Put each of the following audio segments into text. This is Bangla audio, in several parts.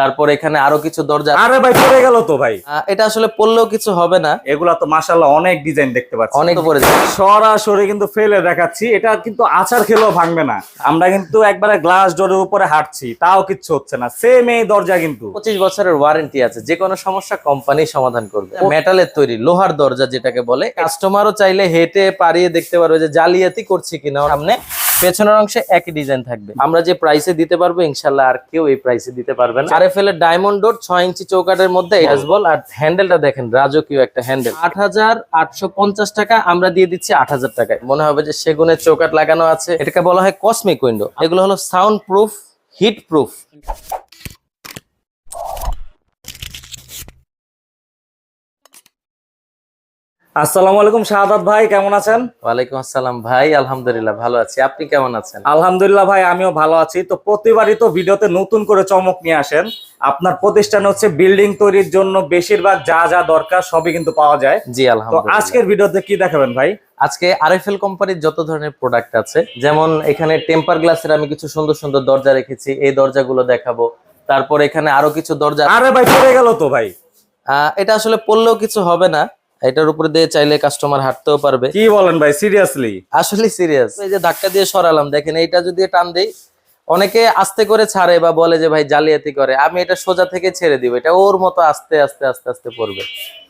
তারপর এখানে আরও কিছু দরজা আরে ভাই পড়ে গেল তো ভাই। এটা আসলে পড়লেও কিছু হবে না। এগুলা তো মাশাল্লাহ অনেক ডিজাইন দেখতে পাচ্ছি। অনেক পরে সরাসরি কিন্তু ফেলে দেখাচ্ছি। এটা কিন্তু আচার খেলেও ভাঙবে না। আমরা কিন্তু একবারে গ্লাস ডোরের উপরে হাঁটছি। তাও কিচ্ছু হচ্ছে না। সেম এই দরজা কিন্তু। পঁচিশ বছরের ওয়ারেন্টি আছে। যে কোনো সমস্যা কোম্পানি সমাধান করবে। মেটালের তৈরি লোহার দরজা যেটাকে বলে। কাস্টমারও চাইলে হেঁটে পারিয়ে দেখতে পারবে যে জালিয়াতি করছে কিনা সামনে। পেছনের অংশে একই ডিজাইন থাকবে। আমরা যে প্রাইসে দিতে পারব ইনশাল্লাহ আর কেউ এই প্রাইসে দিতে পারবে না। আর এফ এর ডায়মন্ড ডোর ছয় ইঞ্চি চৌকাটের মধ্যে বল। আর হ্যান্ডেলটা দেখেন রাজকীয় একটা হ্যান্ডেল আট হাজার আটশো পঞ্চাশ টাকা আমরা দিয়ে দিচ্ছি আট হাজার টাকায়। মনে হবে যে সেগুনের চৌকাট লাগানো আছে। এটাকে বলা হয় কসমিক উইন্ডো এগুলো হলো সাউন্ড প্রুফ হিট প্রুফ আসসালামু আলাইকুম শাহাদাত ভাই কেমন আছেন? ওয়ালাইকুম আসসালাম ভাই আলহামদুলিল্লাহ ভালো আছি। আপনি কেমন আছেন? আলহামদুলিল্লাহ ভাই আমিও ভালো আছি। তো প্রতিবারই তো ভিডিওতে নতুন করে চমক নিয়ে আসেন। আপনার প্রতিষ্ঠান হচ্ছে বিল্ডিং তৈরির জন্য বেশিরভাগ যা যা দরকার সবই কিন্তু পাওয়া যায়। জি আলহামদুলিল্লাহ। আজকের ভিডিওতে কি দেখাবেন ভাই? আজকে আরএফএল কোম্পানির যত ধরনের প্রোডাক্ট আছে যেমন এখানে টেম্পার গ্লাসের আমি কিছু সুন্দর সুন্দর দরজা রেখেছি এই দরজাগুলো দেখাবো। তারপর এখানে আরও কিছু দরজা আরে ভাই পড়ে গেল তো ভাই। আহ, এটা আসলে পড়লেও কিছু হবে না। এটার উপরে দিয়ে চাইলে কাস্টমার হাঁটতেও পারবে। কি বলেন ভাই সিরিয়াসলি আসলে সিরিয়াস এই যে ধাক্কা দিয়ে সরালাম দেখেন এইটা যদি টান দেই অনেকে আস্তে করে ছাড়ে বা বলে যে ভাই জালিয়াতি করে। আমি এটা সোজা থেকে ছেড়ে দিব। এটা ওর মতো আস্তে আস্তে আস্তে আস্তে পড়বে।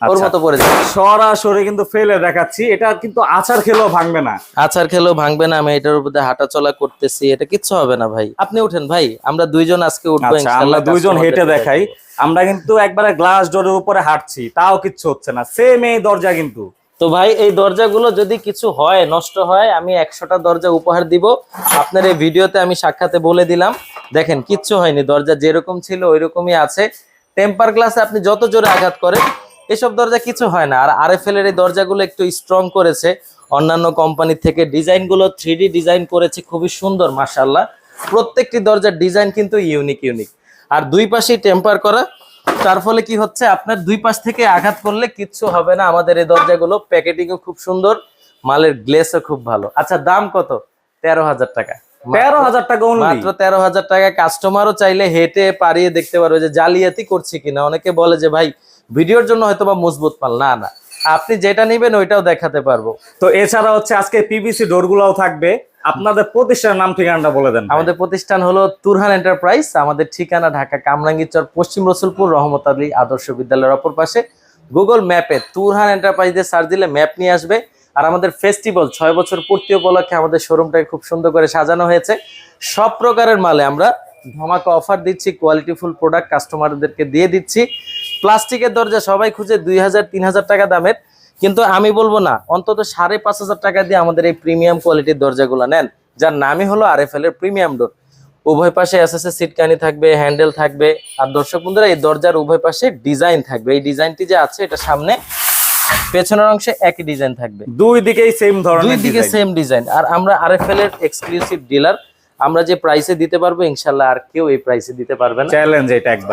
ওর আচ্ছা। মতো পড়ে যাবে। সরাসরি কিন্তু ফেলে দেখাচ্ছি। এটা কিন্তু আচার খেলেও ভাঙবে না। আচার খেলেও ভাঙবে না। আমি এটার উপর হাঁটা চলা করতেছি। এটা কিচ্ছু হবে না ভাই। আপনি উঠেন ভাই। আমরা দুইজন আজকে উঠবো আচ্ছা আমরা ইনশাআল্লাহ দুইজন হেঁটে দেখাই। আমরা কিন্তু একবারে গ্লাস ডোরের উপরে হাঁটছি। তাও কিচ্ছু হচ্ছে না। সেম এই দরজা কিন্তু। তো ভাই, এই দরজাগুলো যদি কিছু হয়, নষ্ট হয়, আমি একশোটা দরজা উপহার দিব। আপনার এই ভিডিওতে আমি সাক্ষাতে বলে দিলাম। দেখেন, কিচ্ছু হয়নি। দরজা যেরকম ছিল ওই রকমই আছে। টেম্পার গ্লাসে আপনি যত জোরে আঘাত করেন, এসব দরজা কিছু হয় না। আর আরএফএল এর এই দরজাগুলো একটু স্ট্রং করেছে। অন্যান্য কোম্পানি থেকে ডিজাইনগুলো থ্রি ডিজাইন করেছে। খুবই সুন্দর মাশাল্লাহ প্রত্যেকটি দরজার ডিজাইন কিন্তু ইউনিক ইউনিক আর দুই পাশেই টেম্পার করা। তার ফলে কি হচ্ছে? আপনার দুই পাশ থেকে আঘাত করলে কিচ্ছু হবে না। আমাদের এই দরজাগুলো প্যাকেটিংও খুব সুন্দর মালের গ্লেসও খুব ভালো। আচ্ছা দাম কত? তেরো হাজার টাকা। তেরো হাজার টাকা মাত্র তেরো হাজার টাকা। কাস্টমারও চাইলে হেঁটে পারিয়ে দেখতে পারবে যে জালিয়াতি করছে কিনা। অনেকে বলে যে ভাই ভিডিওর জন্য হয়তো বা মজবুত মাল। না না। আপনি যেটা নিবেন ওইটাও দেখাতে পারব। তো এছাড়া হচ্ছে আজকে পিভিসি ডোর গুলাও থাকবে। আপনাদের প্রতিষ্ঠানের নাম ঠিকানাটা বলে দেন আমাদের প্রতিষ্ঠান হলো তুরহান এন্টারপ্রাইজ। আমাদের ঠিকানা ঢাকা কামরাঙ্গীরচর পশ্চিম রসুলপুর, রহমত আলী আদর্শ বিদ্যালয়ের অপর পাশে। গুগল ম্যাপে তুরহান এন্টারপ্রাইজ দিয়ে সার্চ দিলে ম্যাপ নিয়ে আসবে। আর আমাদের ফেস্টিভ্যাল ছয় বছর পূর্তি উপলক্ষে আমাদের শোরুমটাকে খুব সুন্দর করে সাজানো হয়েছে। সব প্রকারের মালে আমরা ধামাকা অফার দিচ্ছি কোয়ালিটিফুল প্রোডাক্ট কাস্টমারদেরকে দিয়ে দিচ্ছি। প্লাস্টিকের দরজা সবাই খুঁজে দুই হাজার, তিন হাজার টাকা দামের। কিন্তু আমি বলব না অন্তত সাড়ে পাঁচ হাজার টাকা দিয়ে আমাদের এই প্রিমিয়াম কোয়ালিটির দরজাগুলো নেন যার নামই হলো আরএফএল এর প্রিমিয়াম ডোর উভয় পাশে এসএসএ সিটকানি থাকবে হ্যান্ডেল থাকবে আর দর্শক বন্ধুরা এই দরজার উভয় পাশে ডিজাইন থাকবে। এই ডিজাইনটি যে আছে এটা সামনে পেছনের অংশে একই ডিজাইন থাকবে। দুই দিকেই সেম ধরনের দুই দিকে সেম ডিজাইন আর আমরা আরএফএল এর এক্সক্লুসিভ ডিলার আমরা যে প্রাইসে দিতে পারব ইনশাল্লাহ আর কেউ এই প্রাইসে দিতে পারবে না। চ্যালেঞ্জ এটা একবার।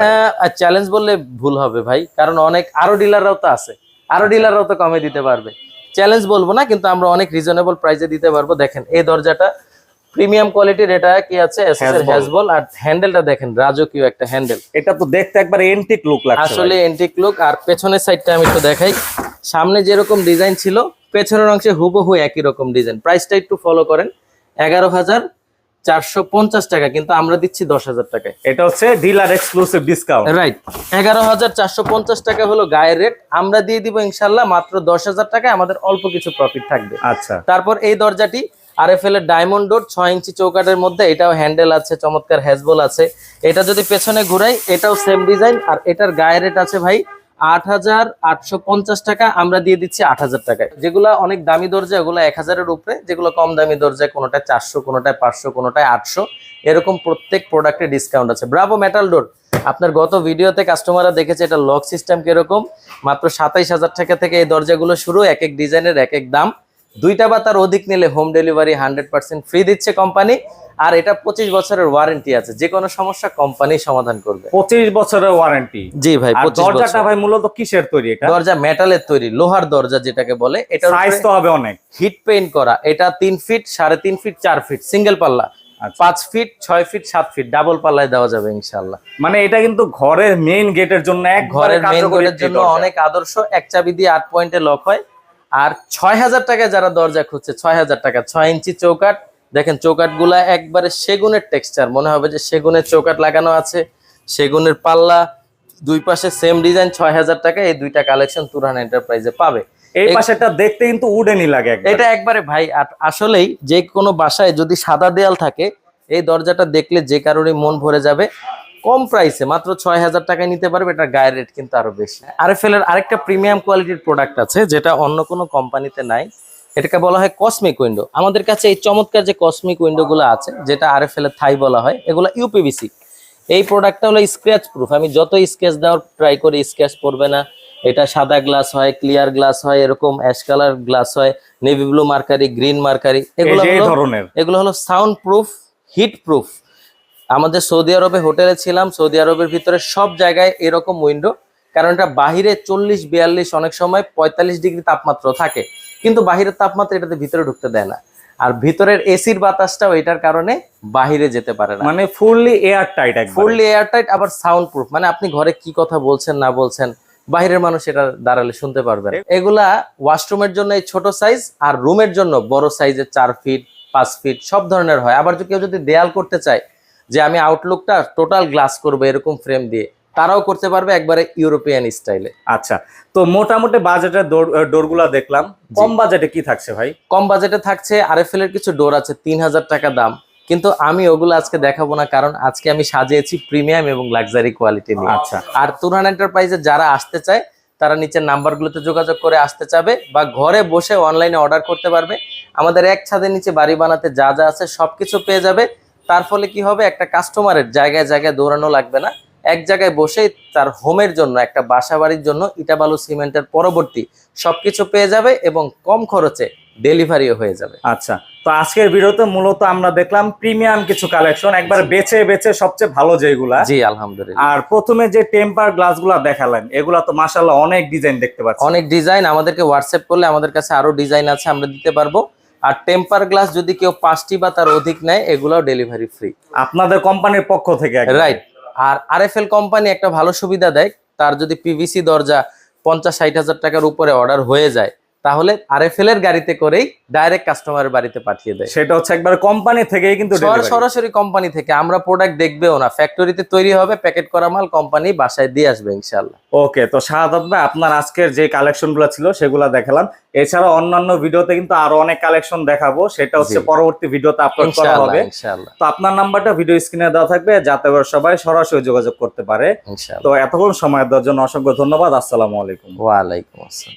চ্যালেঞ্জ বললে ভুল হবে ভাই কারণ অনেক আরও ডিলাররাও তো আছে। আরও ডিলাররাও তো কমে দিতে পারবে। চ্যালেঞ্জ বলব না কিন্তু আমরা অনেক রিজনেবল প্রাইসে দিতে পারব। দেখেন এই দরজাটা প্রিমিয়াম কোয়ালিটির এটা কি আছে। হ্যাজবল আর হ্যান্ডেলটা দেখেন রাজকীয় একটা হ্যান্ডেল এটা তো দেখতে একবার এন্টিক লুক লাগছে আসলে এন্টিক লুক আর পেছনের সাইডটা আমি একটু দেখাই। সামনে যেরকম ডিজাইন ছিল পেছনের অংশে হুবহু একই রকম ডিজাইন প্রাইসটা একটু ফলো করেন এগারো হাজার চারশো পঞ্চাশ টাকা কিন্তু আমরা দিচ্ছি দশ হাজার টাকায়। এটা হচ্ছে ডিলার এক্সক্লুসিভ ডিসকাউন্ট রাইট এগারো হাজার চারশো পঞ্চাশ টাকা হলো গায়ের রেট আমরা দিয়ে দিব ইনশাল্লাহ মাত্র দশ হাজার টাকায় আমাদের অল্প কিছু প্রফিট থাকবে। আচ্ছা। তারপর এই দরজাটি আর এফ এল এর ডায়মন্ড ডোর ছয় ইঞ্চি চৌকাটের মধ্যে এটাও হ্যান্ডেল আছে চমৎকার হ্যাজবল আছে। এটা যদি পেছনে ঘুরাই এটাও সেম ডিজাইন আর এটার গায়ের রেট আছে ভাই আট হাজার আটশো পঞ্চাশ টাকা, আমরা দিয়ে দিচ্ছি আট হাজার টাকায়। যেগুলো অনেক দামি দরজা, ওগুলো এক হাজারের উপরে, যেগুলো কম দামি দরজা, কোনোটায় চারশো, কোনোটায় পাঁচশো, কোনোটায় আটশো, এরকম প্রত্যেক প্রোডাক্টে ডিসকাউন্ট আছে। ব্রাভো মেটাল ডোর আপনার গত ভিডিওতে কাস্টমাররা দেখেছে এটা লক সিস্টেম কীরকম? মাত্র সাতাইশ হাজার টাকা থেকে এই দরজাগুলো শুরু এক এক ডিজাইনের এক এক দাম। দুইটা বা তার অধিক নিলে home delivery hundred percent free দিচ্ছে কোম্পানি আর এটা পঁচিশ বছরের ওয়ারেন্টি আছে। যে কোনো সমস্যা কোম্পানি সমাধান করবে। পঁচিশ বছরের ওয়ারেন্টি জি ভাই আর 25 দরজাটা ভাই মূলত কিসের তৈরি এটা? দরজা মেটালের তৈরি লোহার দরজা যেটাকে বলে এটা সাইজ তো হবে অনেক। হিট পেইন্ট করা। এটা তিন ফিট সাড়ে তিন ফিট চার ফিট সিঙ্গেল পাল্লা। আচ্ছা। পাঁচ ফিট ছয় ফিট সাত ফিট ডাবল পাল্লায় দেওয়া যাবে ইনশাল্লাহ মানে এটা কিন্তু ঘরের মেইন গেটের জন্য এক ঘরের মেইন গেটের জন্য অনেক আদর্শ এক চাবি দিয়ে আট পয়েন্টে লক হয়। আর ছয় হাজার টাকায় যারা দরজা খুঁজছে ছয় হাজার টাকা ছয় ইঞ্চি চৌকাট দেখেন চৌকাটগুলা একবারে সেগুনের টেক্সচার মনে হবে যে সেগুনের চৌকাট লাগানো আছে সেগুনের পাল্লা দুই পাশে সেম ডিজাইন ছয় হাজার টাকা এই দুইটা কালেকশন তুরহান এন্টারপ্রাইজে পাবে। এই পাশেটা দেখতে কিন্তু উডেনই লাগে এটা একবারে ভাই আসলেই যে কোনো বাসায় যদি সাদা দেয়াল থাকে এই দরজাটা দেখলে যে কারণে মন ভরে যাবে। কম প্রাইসে মাত্র ছয় হাজার টাকায় নিতে পারবে এটা গায়ের রেট কিন্তু আরও বেশি। আরএফএল এর আরেকটা প্রিমিয়াম কোয়ালিটির প্রোডাক্ট আছে যেটা অন্য কোনো কোম্পানিতে নাই। এটাকে বলা হয় কসমিক উইন্ডো আমাদের কাছে এই চমৎকার যে কসমিক উইন্ডো গুলো আছে যেটা আরএফএল এর থাই বলা হয় এগুলো ইউপিবিসি এই প্রোডাক্টটা হলো স্ক্র্যাচ প্রুফ আমি যত স্কেচ দেওয়ার ট্রাই করি স্ক্র্যাচ পড়বে না। এটা সাদা গ্লাস হয় ক্লিয়ার গ্লাস হয় এরকম অ্যাশ কালার গ্লাস হয় navy blue mercury green mercury এগুলো ধরনের। এগুলো হলো সাউন্ড প্রুফ হিট প্রুফ আমাদের সৌদি আরবে হোটেলে ছিলাম সৌদি আরবের ভিতরে সব জায়গায় এরকম উইন্ডো কারণ এটা বাহিরে চল্লিশ বিয়াল্লিশ অনেক সময় পঁয়তাল্লিশ ডিগ্রি তাপমাত্রা থাকে। কিন্তু বাহিরের তাপমাত্রা এটাতে ভিতরে ঢুকতে দেয় না। আর ভিতরের এসির বাতাসটাও এটার কারণে বাহিরে যেতে পারে না। মানে fully air tight fully airtight আবার সাউন্ড প্রুফ মানে আপনি ঘরে কি কথা বলছেন না বলছেন বাইরের মানুষ এটা দাঁড়ালে শুনতে পারবে না। এগুলা ওয়াশরুমের জন্য এই ছোট সাইজ আর রুমের জন্য বড় সাইজের চার ফিট পাঁচ ফিট সব ধরনের হয়। আবার যদি কেউ যদি দেয়াল করতে চায় যে আমি আউটলুকটা টোটাল গ্লাস করব এরকম ফ্রেম দিয়ে তারাও করতে পারবে একবারে ইউরোপিয়ান স্টাইলে। আচ্ছা তো মোটামুটি বাজেটের ডোরগুলা দেখলাম। কম বাজেটে কি থাকছে ভাই? কম বাজেটে থাকছে আরএফএল এর কিছু ডোর আছে তিন হাজার টাকা দাম। কিন্তু আমি ওগুলো আজকে দেখাবো না কারণ আজকে আমি সাজিয়েছি প্রিমিয়াম এবং লাক্সারি কোয়ালিটি নিয়ে। আচ্ছা। আর তুরহান এন্টারপ্রাইজে যারা আসতে চায় তারা নিচের নাম্বারগুলোতে যোগাযোগ করে আসতে চাবে বা ঘরে বসে অনলাইনে অর্ডার করতে পারবে। আমাদের এক ছাদের নিচে বাড়ি বানাতে যা যা আছে সবকিছু পেয়ে যাবে। তার ফলে কি হবে একটা কাস্টমারের জায়গায় জায়গায় দৌড়ানো লাগবে না। এক জায়গায় বসেই তার হোমের জন্য একটা বাসা বাড়ির জন্য ইটাবালু সিমেন্টের পরবর্তী সবকিছু পেয়ে যাবে এবং কম খরচে ডেলিভারিও হয়ে যাবে। আচ্ছা তো আজকের ভিডিওতে মূলত আমরা দেখলাম প্রিমিয়াম কিছু কালেকশন একবার বেছে বেছে সবচেয়ে ভালো যেগুলা। জি আলহামদুলিল্লাহ। আর প্রথমে যে টেম্পার গ্লাসগুলা দেখালেন এগুলা তো মাশাআল্লাহ অনেক ডিজাইন দেখতে পাচ্ছি। অনেক ডিজাইন আমাদেরকে হোয়াটসঅ্যাপ করলে আমাদের কাছে আরও ডিজাইন আছে আমরা দিতে পারব। আর টেম্পার গ্লাস যদি কেউ পাঁচটি বা তার অধিক নেয় এগুলোও ডেলিভারি ফ্রি। আপনাদের কোম্পানির পক্ষ থেকে রাইট আর আরএফএল কোম্পানি একটা ভালো সুবিধা দেয়, তার যদি পিভিসি দরজা পঞ্চাশ ষাট হাজার টাকার উপরে অর্ডার হয়ে যায় তাহলে আরএফএল এর গাড়িতে করেই ডাইরেক্ট কাস্টমারের বাড়িতে পাঠিয়ে দেয়। সেটা হচ্ছে একবার কোম্পানি থেকেই কিন্তু সরাসরি কোম্পানি থেকে আমরা প্রোডাক্ট দেখবেও না। ফ্যাক্টরিতে তৈরি হবে প্যাকেট করা মাল কোম্পানি বাসায় দিয়ে আসবে ইনশাল্লাহ ওকে তো শাহাদাত ভাই আপনার আজকের যে কালেকশনগুলো ছিল সেগুলা দেখালাম। এছাড়া অন্যান্য ভিডিওতে কিন্তু আরও অনেক কালেকশন দেখাবো। সেটা হচ্ছে পরবর্তী ভিডিওতে আপলোড করা হবে। তো আপনার নাম্বারটা ভিডিও স্ক্রিনে দেওয়া থাকবে যাতে করে সবাই সরাসরি যোগাযোগ করতে পারে। তো এতক্ষণ সময় দেওয়ার জন্য অসংখ্য ধন্যবাদ। আসসালামু আলাইকুম। ওয়ালাইকুম আসসালাম।